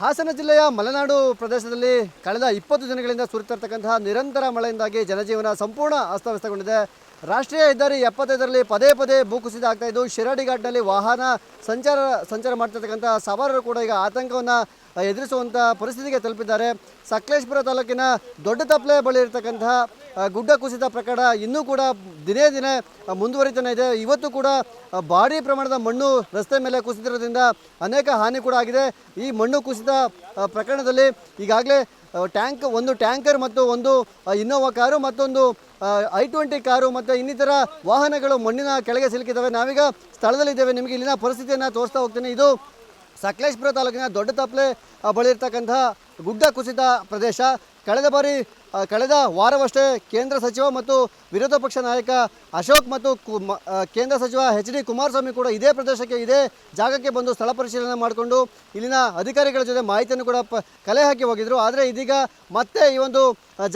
ಹಾಸನ ಜಿಲ್ಲೆಯ ಮಲೆನಾಡು ಪ್ರದೇಶದಲ್ಲಿ ಕಳೆದ ಇಪ್ಪತ್ತು ದಿನಗಳಿಂದ ಸುರಿತಿರ್ತಕ್ಕಂತಹ ನಿರಂತರ ಮಳೆಯಿಂದಾಗಿ ಜನಜೀವನ ಸಂಪೂರ್ಣ ಅಸ್ತವ್ಯಸ್ತಗೊಂಡಿದೆ. ರಾಷ್ಟ್ರೀಯ ಹೆದ್ದಾರಿ ಎಪ್ಪತ್ತೈದರಲ್ಲಿ ಪದೇ ಪದೇ ಭೂಕುಸಿತ ಆಗ್ತಾ ಇದ್ದು ಶಿರಾಡಿ ಘಾಟ್ನಲ್ಲಿ ವಾಹನ ಸಂಚಾರ ಸಂಚಾರ ಮಾಡ್ತಿರ್ತಕ್ಕಂಥ ಸವಾರರು ಕೂಡ ಈಗ ಆತಂಕವನ್ನು ಎದುರಿಸುವಂಥ ಪರಿಸ್ಥಿತಿಗೆ ತಲುಪಿದ್ದಾರೆ. ಸಕಲೇಶ್ಪುರ ತಾಲೂಕಿನ ದೊಡ್ಡ ತಪ್ಪಲೆ ಬಳಿ ಇರತಕ್ಕಂತಹ ಗುಡ್ಡ ಕುಸಿತ ಪ್ರಕರಣ ಇನ್ನೂ ಕೂಡ ದಿನೇ ದಿನೇ ಮುಂದುವರಿತಾನೆ ಇದೆ. ಇವತ್ತು ಕೂಡ ಭಾರಿ ಪ್ರಮಾಣದ ಮಣ್ಣು ರಸ್ತೆ ಮೇಲೆ ಕುಸಿದಿರೋದ್ರಿಂದ ಅನೇಕ ಹಾನಿ ಕೂಡ ಆಗಿದೆ. ಈ ಮಣ್ಣು ಕುಸಿತ ಪ್ರಕರಣದಲ್ಲಿ ಈಗಾಗಲೇ ಟ್ಯಾಂಕ್, ಒಂದು ಟ್ಯಾಂಕರ್ ಮತ್ತು ಒಂದು ಇನ್ನೋವಾ ಕಾರು ಮತ್ತೊಂದು ಐ ಟ್ವೆಂಟಿ ಕಾರು ಮತ್ತು ಇನ್ನಿತರ ವಾಹನಗಳು ಮಣ್ಣಿನ ಕೆಳಗೆ ಸಿಲುಕಿದ್ದಾವೆ. ನಾವೀಗ ಸ್ಥಳದಲ್ಲಿದ್ದೇವೆ ನಿಮಗೆ ಇಲ್ಲಿನ ಪರಿಸ್ಥಿತಿಯನ್ನು ತೋರಿಸ್ತಾ ಹೋಗ್ತೀನಿ. ಇದು ಸಕಲೇಶ್ಪುರ ತಾಲೂಕಿನ ದೊಡ್ಡ ತಪ್ಪಲೆ ಬಳಿ ಇರ್ತಕ್ಕಂಥ ಗುಡ್ಡ ಕುಸಿತ ಪ್ರದೇಶ. ಕಳೆದ ಬಾರಿ ಕಳೆದ ವಾರವಷ್ಟೇ ಕೇಂದ್ರ ಸಚಿವ ಮತ್ತು ವಿರೋಧ ಪಕ್ಷ ನಾಯಕ ಅಶೋಕ್ ಮತ್ತು ಕೇಂದ್ರ ಸಚಿವ ಎಚ್ ಡಿ ಕುಮಾರಸ್ವಾಮಿ ಕೂಡ ಇದೇ ಪ್ರದೇಶಕ್ಕೆ ಇದೇ ಜಾಗಕ್ಕೆ ಬಂದು ಸ್ಥಳ ಪರಿಶೀಲನೆ ಮಾಡಿಕೊಂಡು ಇಲ್ಲಿನ ಅಧಿಕಾರಿಗಳ ಜೊತೆ ಮಾಹಿತಿಯನ್ನು ಕೂಡ ಪ ಕಲೆ ಹಾಕಿ ಹೋಗಿದ್ರು. ಆದರೆ ಇದೀಗ ಮತ್ತೆ ಈ ಒಂದು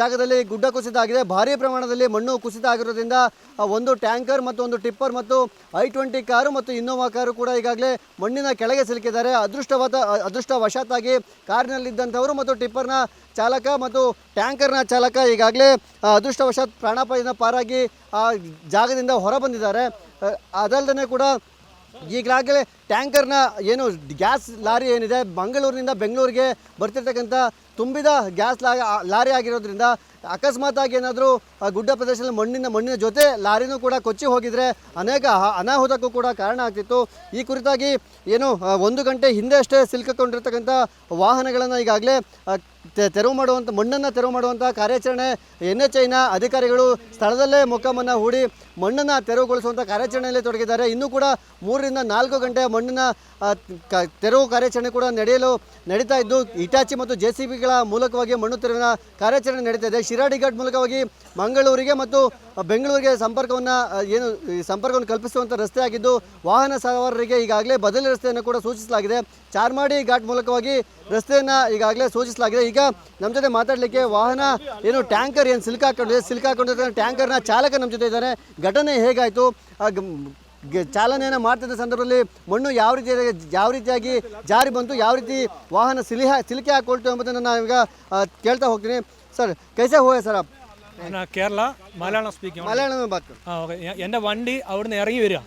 ಜಾಗದಲ್ಲಿ ಗುಡ್ಡ ಕುಸಿತ ಆಗಿದೆ ಭಾರೀ ಪ್ರಮಾಣದಲ್ಲಿ ಮಣ್ಣು ಕುಸಿತ ಆಗಿರೋದ್ರಿಂದ ಒಂದು ಟ್ಯಾಂಕರ್ ಮತ್ತು ಒಂದು ಟಿಪ್ಪರ್ ಮತ್ತು ಐ ಟ್ವೆಂಟಿ ಕಾರು ಮತ್ತು ಇನ್ನೋವಾ ಕಾರು ಕೂಡ ಈಗಾಗಲೇ ಮಣ್ಣಿನ ಕೆಳಗೆ ಸಿಲುಕಿದ್ದಾರೆ. ಅದೃಷ್ಟವಾದ ಅದೃಷ್ಟವಶಾತ್ತಾಗಿ ಕಾರಿನಲ್ಲಿದ್ದಂಥವರು ಮತ್ತು ಟಿಪ್ಪರ್ನ ಚಾಲಕ ಮತ್ತು ಟ್ಯಾಂಕರ್ನ ಚಾಲಕ ಈಗಾಗಲೇ ಅದೃಷ್ಟವಶಾತ್ ಪ್ರಾಣಾಪಾಯದಿಂದ ಪಾರಾಗಿ, ಆ, ಜಾಗದಿಂದ ಹೊರ ಬಂದಿದ್ದಾರೆ ಅದಲ್ಲದೆ ಕೂಡ ಈಗಾಗಲೇ ಟ್ಯಾಂಕರ್ನ ಏನು ಗ್ಯಾಸ್ ಲಾರಿ ಏನಿದೆ, ಮಂಗಳೂರಿನಿಂದ ಬೆಂಗಳೂರಿಗೆ ಬರ್ತಿರ್ತಕ್ಕಂಥ ತುಂಬಿದ ಗ್ಯಾಸ್ ಲಾರಿ ಆಗಿರೋದ್ರಿಂದ ಅಕಸ್ಮಾತಾಗಿ ಏನಾದರೂ ಗುಡ್ಡ ಪ್ರದೇಶದಲ್ಲಿ ಮಣ್ಣಿನ ಮಣ್ಣಿನ ಜೊತೆ ಲಾರಿನೂ ಕೂಡ ಕೊಚ್ಚಿ ಹೋಗಿದರೆ ಅನೇಕ ಅನಾಹುತಕ್ಕೂ ಕೂಡ ಕಾರಣ ಆಗ್ತಿತ್ತು. ಈ ಕುರಿತಾಗಿ ಏನು ಒಂದು ಗಂಟೆ ಹಿಂದೆ ಅಷ್ಟೇ ವಾಹನಗಳನ್ನು ಈಗಾಗಲೇ ತೆರವು ಮಾಡುವಂಥ ಮಣ್ಣನ್ನು ತೆರವು ಮಾಡುವಂಥ ಕಾರ್ಯಾಚರಣೆ ಎನ್ ಎಚ್ ಐನ ಅಧಿಕಾರಿಗಳು ಸ್ಥಳದಲ್ಲೇ ಮೊಕ್ಕಮನ್ನು ಹೂಡಿ ಮಣ್ಣನ್ನು ತೆರವುಗೊಳಿಸುವಂಥ ಕಾರ್ಯಾಚರಣೆಯಲ್ಲಿ ತೊಡಗಿದ್ದಾರೆ. ಇನ್ನೂ ಕೂಡ ಮೂರರಿಂದ ನಾಲ್ಕು ಗಂಟೆ ಮಣ್ಣಿನ ತೆರವು ಕಾರ್ಯಾಚರಣೆ ಕೂಡ ನಡೆಯಲು ನಡೀತಾ ಇದ್ದು, ಇಟಾಚಿ ಮತ್ತು ಜೆ ಸಿ ಬಿಗಳ ಮೂಲಕವಾಗಿ ಮಣ್ಣು ತೆರವಿನ ಕಾರ್ಯಾಚರಣೆ ನಡೀತಾ ಇದೆ. ಶಿರಾಡಿ ಘಾಟ್ ಮೂಲಕವಾಗಿ ಮಂಗಳೂರಿಗೆ ಮತ್ತು ಬೆಂಗಳೂರಿಗೆ ಸಂಪರ್ಕವನ್ನು ಏನು ಸಂಪರ್ಕವನ್ನು ಕಲ್ಪಿಸುವಂಥ ರಸ್ತೆ ಆಗಿದ್ದು ವಾಹನ ಸವಾರರಿಗೆ ಈಗಾಗಲೇ ಬದಲಿ ರಸ್ತೆಯನ್ನು ಕೂಡ ಸೂಚಿಸಲಾಗಿದೆ. ಚಾರ್ಮಾಡಿ ಘಾಟ್ ಮೂಲಕವಾಗಿ ರಸ್ತೆಯನ್ನು ಈಗಾಗಲೇ ಸೂಚಿಸಲಾಗಿದೆ. ಈಗ ನಮ್ಮ ಜೊತೆ ಮಾತಾಡಲಿಕ್ಕೆ ವಾಹನ ಏನು ಟ್ಯಾಂಕರ್ ಏನು ಸಿಲ್ಕ್ ಹಾಕೊಂಡಿದೆ ಸಿಲ್ಕ್ ಹಾಕೊಂಡಿದ್ದಾರೆ ಟ್ಯಾಂಕರ್ನ ಚಾಲಕ ನಮ್ಮ ಜೊತೆ ಇದ್ದಾರೆ. ಘಟನೆ ಹೇಗಾಯಿತು? ಚಾಲನೆಯನ್ನು ಮಾಡ್ತಿದ್ದ ಸಂದರ್ಭದಲ್ಲಿ ಮಣ್ಣು ಯಾವ ರೀತಿ ಯಾವ ರೀತಿಯಾಗಿ ಜಾರಿ ಬಂತು ಯಾವ ರೀತಿ ವಾಹನ ಸಿಲಿ ಸಿಲಿಕೆ ಹಾಕೊಳ್ತು ಎಂಬುದನ್ನು ಆ, ಕೇಳ್ತಾ ಹೋಗ್ತೀನಿ. ಸರ್ ಕೈಸೆ ಹೋಯ ಸರ್. കേരള മലയാളം സ്പീക്ക് മലയാളം ആ ഓക്കെ എന്റെ വണ്ടി അവിടുന്ന് ഇറങ്ങി വരിക.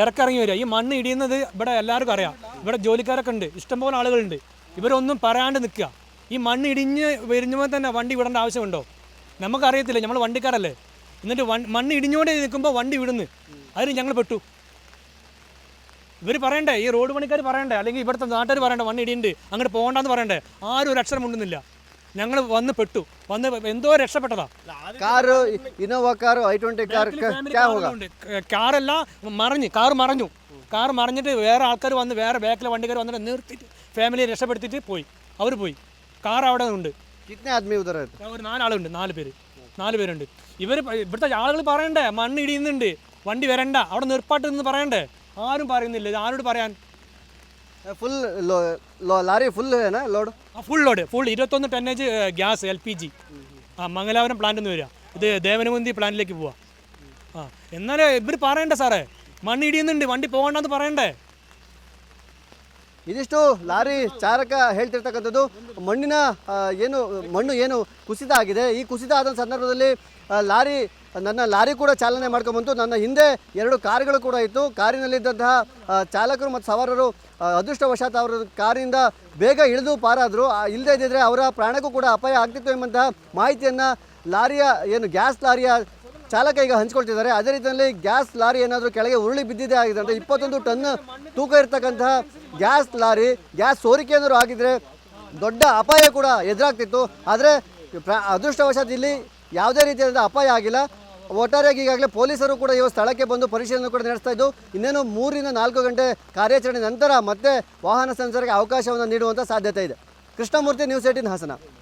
ഇറക്കിറങ്ങി വരിക. ഈ മണ്ണ് ഇടിയുന്നത് ഇവിടെ എല്ലാവർക്കും അറിയാം. ഇവിടെ ജോലിക്കാരൊക്കെ ഉണ്ട്. ഇഷ്ടംപോലെ ആളുകളുണ്ട്. ഇവരൊന്നും പറയാണ്ട് നിൽക്കുക. ഈ മണ്ണ് ഇടിഞ്ഞ് വരുമ്പോൾ തന്നെ വണ്ടി വിടേണ്ട ആവശ്യമുണ്ടോ? നമുക്കറിയത്തില്ല നമ്മൾ വണ്ടിക്കാരല്ലേ? എന്നിട്ട് മണ്ണ് ഇടിഞ്ഞുകൊണ്ട് നിൽക്കുമ്പോൾ വണ്ടി വിടുന്നു. അതിന് ഞങ്ങൾ പെട്ടു. ഇവർ പറയണ്ടേ ഈ റോഡ് പണിക്കാർ പറയണ്ടേ? അല്ലെങ്കിൽ ഇവിടുത്തെ നാട്ടുകാർ പറയണ്ടേ മണ്ണ് ഇടിയുണ്ട് അങ്ങോട്ട് പോകണ്ടെന്ന് പറയണ്ടേ? ആരും ഒരു അക്ഷരം ഉണ്ടെന്നില്ല ഞങ്ങൾ വന്ന് പെട്ടു. വന്ന് എന്തോ രക്ഷപ്പെട്ടതാ. Car Innova car I twenty car മറിഞ്ഞ് കാർ മറിഞ്ഞു. കാർ മറിഞ്ഞിട്ട് വേറെ ആൾക്കാർ വന്ന് വേറെ ബാക്കിലെ വണ്ടിക്കാർ വന്നിട്ട് നിർത്തിയിട്ട് ഫാമിലി രക്ഷപ്പെടുത്തിട്ട് പോയി. അവർ പോയി. കാർ അവിടെ ഉണ്ട്. ഒരു നാലാളുണ്ട് നാല് പേര്. നാല് പേരുണ്ട്. ഇവർ ഇവിടുത്തെ ആളുകൾ പറയണ്ടേ? മണ്ണ് ഇടിയുന്നുണ്ട് വണ്ടി വരണ്ട. അവിടെ നിർപ്പാട്ട് നിന്ന് പറയണ്ടേ? ആരും പറയുന്നില്ല. ആരോട് പറയാൻ? Full lorry full load? Full load. Full ഇരുപത്തൊന്ന് tonnage gas L P G. ആ മംഗലാപുരം പ്ലാന്റ് നിന്ന് വരിക. ഇത് ദേവനമുന്തി പ്ലാന്റിലേക്ക് പോവാ. ആ എന്നാലേ ഇവർ പറയണ്ടേ സാറേ? മണ്ണ് ഇടിയുന്നുണ്ട്. വണ്ടി പോകണ്ടെന്ന് പറയണ്ടേ? ಇದಿಷ್ಟು ಲಾರಿ ಚಾರಕ ಹೇಳ್ತಿರ್ತಕ್ಕಂಥದ್ದು ಮಣ್ಣಿನ ಏನು ಮಣ್ಣು ಏನು ಕುಸಿತ ಆಗಿದೆ ಈ ಕುಸಿತ ಆದ ಸಂದರ್ಭದಲ್ಲಿ ಲಾರಿ ನನ್ನ ಲಾರಿ ಕೂಡ ಚಾಲನೆ ಮಾಡ್ಕೊಂಬಂತು ನನ್ನ ಹಿಂದೆ ಎರಡು ಕಾರ್ಗಳು ಕೂಡ ಇತ್ತು. ಕಾರಿನಲ್ಲಿದ್ದಂತಹ ಚಾಲಕರು ಮತ್ತು ಸವಾರರು ಅದೃಷ್ಟವಶಾತ್ ಅವರ ಕಾರಿನಿಂದ ಬೇಗ ಇಳಿದು ಪಾರಾದರು. ಇಲ್ಲದೇ ಇದ್ದಿದ್ರೆ ಅವರ ಪ್ರಾಣಕ್ಕೂ ಕೂಡ ಅಪಾಯ ಆಗ್ತಿತ್ತು ಎಂಬಂತಹ ಮಾಹಿತಿಯನ್ನು ಲಾರಿಯ, ಏನು ಗ್ಯಾಸ್ ಲಾರಿಯ ಚಾಲಕ ಈಗ ಹಂಚ್ಕೊಳ್ತಿದ್ದಾರೆ. ಅದೇ ರೀತಿಯಲ್ಲಿ ಗ್ಯಾಸ್ ಲಾರಿ ಏನಾದರೂ ಕೆಳಗೆ ಉರುಳಿ ಬಿದ್ದಿದೆ ಆಗಿದೆ ಅಂತ ಇಪ್ಪತ್ತೊಂದು ಟನ್ ತೂಕ ಇರತಕ್ಕಂತಹ ಗ್ಯಾಸ್ ಲಾರಿ, ಗ್ಯಾಸ್ ಸೋರಿಕೆ ಏನಾದರೂ ಆಗಿದ್ರೆ ದೊಡ್ಡ ಅಪಾಯ ಕೂಡ ಎದುರಾಗ್ತಿತ್ತು. ಆದರೆ ಪ್ರ, ಅದೃಷ್ಟವಶಾತ್ ಇಲ್ಲಿ ಯಾವುದೇ ರೀತಿಯಾದ ಅಪಾಯ ಆಗಿಲ್ಲ. ಒಟ್ಟಾರೆಯಾಗಿ ಈಗಾಗಲೇ ಪೊಲೀಸರು ಕೂಡ ಇವಾಗ ಸ್ಥಳಕ್ಕೆ ಬಂದು ಪರಿಶೀಲನೆ ಕೂಡ ನಡೆಸ್ತಾ ಇದ್ದು, ಇನ್ನೇನು ಮೂರಿಂದ ನಾಲ್ಕು ಗಂಟೆ ಕಾರ್ಯಾಚರಣೆ ನಂತರ ಮತ್ತೆ ವಾಹನ ಸಂಚಾರಕ್ಕೆ ಅವಕಾಶವನ್ನು ನೀಡುವಂಥ ಸಾಧ್ಯತೆ ಇದೆ. Krishnamurthy news eighteen Hassan.